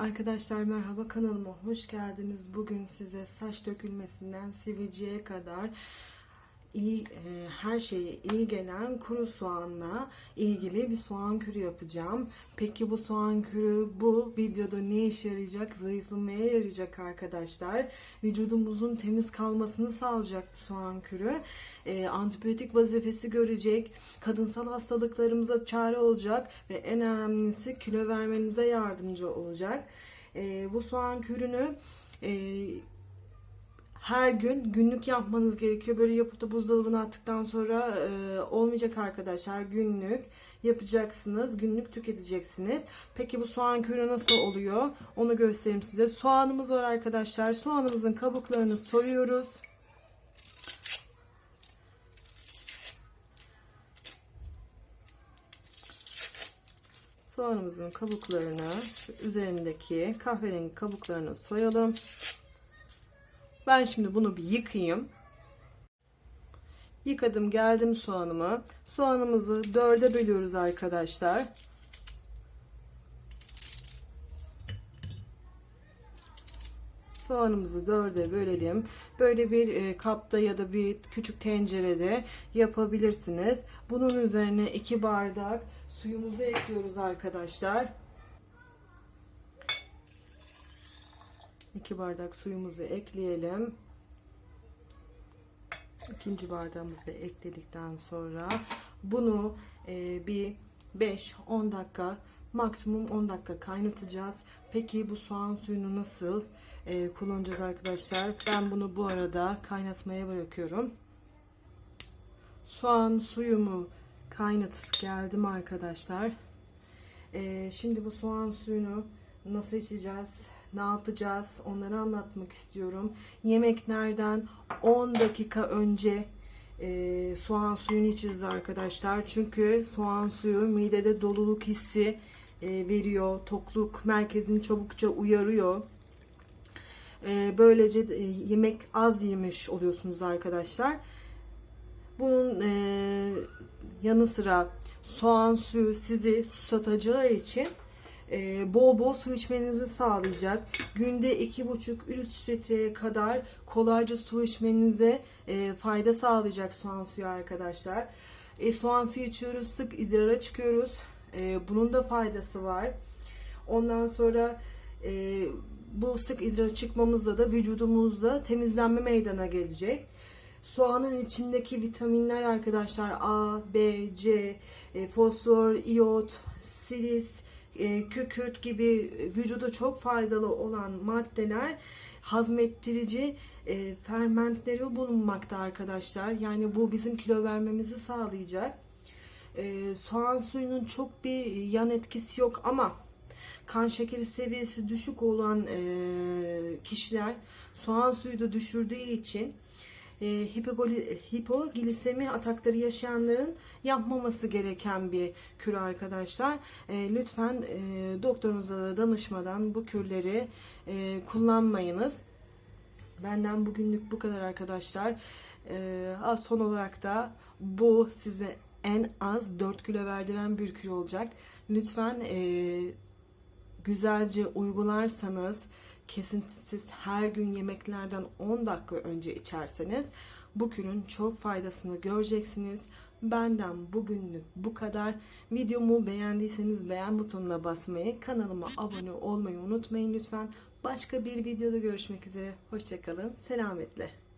Arkadaşlar merhaba kanalıma hoş geldiniz. Bugün size saç dökülmesinden sivilceye kadar iyi e, her şeye iyi gelen kuru soğanla ilgili bir soğan kürü yapacağım. Peki bu soğan kürü bu videoda ne işe yarayacak? Zayıflamaya yarayacak arkadaşlar. Vücudumuzun temiz kalmasını sağlayacak bu soğan kürü. E, antibiyotik vazifesi görecek. Kadınsal hastalıklarımıza çare olacak ve en önemlisi kilo vermenize yardımcı olacak. E, bu soğan kürünü e, her gün günlük yapmanız gerekiyor. Böyle yapıp da buzdolabına attıktan sonra e, olmayacak arkadaşlar. Günlük yapacaksınız. Günlük tüketeceksiniz. Peki bu soğan kürü nasıl oluyor? Onu göstereyim size. Soğanımız var arkadaşlar. Soğanımızın kabuklarını soyuyoruz. Soğanımızın kabuklarını, üzerindeki kahverengi kabuklarını soyalım. Ben şimdi bunu bir yıkayayım. Yıkadım geldim soğanımı. Soğanımızı dörde bölüyoruz arkadaşlar. Soğanımızı dörde bölelim. Böyle bir e, kapta ya da bir küçük tencerede yapabilirsiniz. Bunun üzerine iki bardak suyumuzu ekliyoruz arkadaşlar. 2 bardak suyumuzu ekleyelim. İkinci bardağımızı da ekledikten sonra bunu e, bir 5-10 dakika maksimum 10 dakika kaynatacağız. Peki bu soğan suyunu nasıl e, kullanacağız arkadaşlar? Ben bunu bu arada kaynatmaya bırakıyorum. Soğan suyumu kaynatıp geldim arkadaşlar. E, şimdi bu soğan suyunu nasıl içeceğiz? Ne yapacağız onları anlatmak istiyorum. Yemeklerden 10 dakika önce e, soğan suyunu içeceğiz arkadaşlar. Çünkü soğan suyu midede doluluk hissi e, veriyor. Tokluk merkezini çabukça uyarıyor. E, böylece e, yemek az yemiş oluyorsunuz arkadaşlar. Bunun e, yanı sıra soğan suyu sizi susatacağı için e, bol bol su içmenizi sağlayacak. Günde 2,5-3 litreye kadar kolayca su içmenize e, fayda sağlayacak soğan suyu arkadaşlar. E, soğan suyu içiyoruz, sık idrara çıkıyoruz. E, bunun da faydası var. Ondan sonra e, bu sık idrara çıkmamızla da vücudumuzda temizlenme meydana gelecek. Soğanın içindeki vitaminler arkadaşlar A, B, C, e, fosfor, iot, silis, e, kükürt gibi vücuda çok faydalı olan maddeler hazmettirici e, fermentleri bulunmakta arkadaşlar. Yani bu bizim kilo vermemizi sağlayacak. E, soğan suyunun çok bir yan etkisi yok ama kan şekeri seviyesi düşük olan e, kişiler soğan suyu da düşürdüğü için e, hipoglisemi atakları yaşayanların yapmaması gereken bir kür arkadaşlar. E, lütfen e, doktorunuza da danışmadan bu kürleri e, kullanmayınız. Benden bugünlük bu kadar arkadaşlar. E, son olarak da bu size en az 4 kilo verdiren bir kür olacak. Lütfen güzelce uygularsanız kesintisiz her gün yemeklerden 10 dakika önce içerseniz bu kürün çok faydasını göreceksiniz. Benden bugünlük bu kadar. Videomu beğendiyseniz beğen butonuna basmayı, kanalıma abone olmayı unutmayın lütfen. Başka bir videoda görüşmek üzere. Hoşçakalın. Selametle.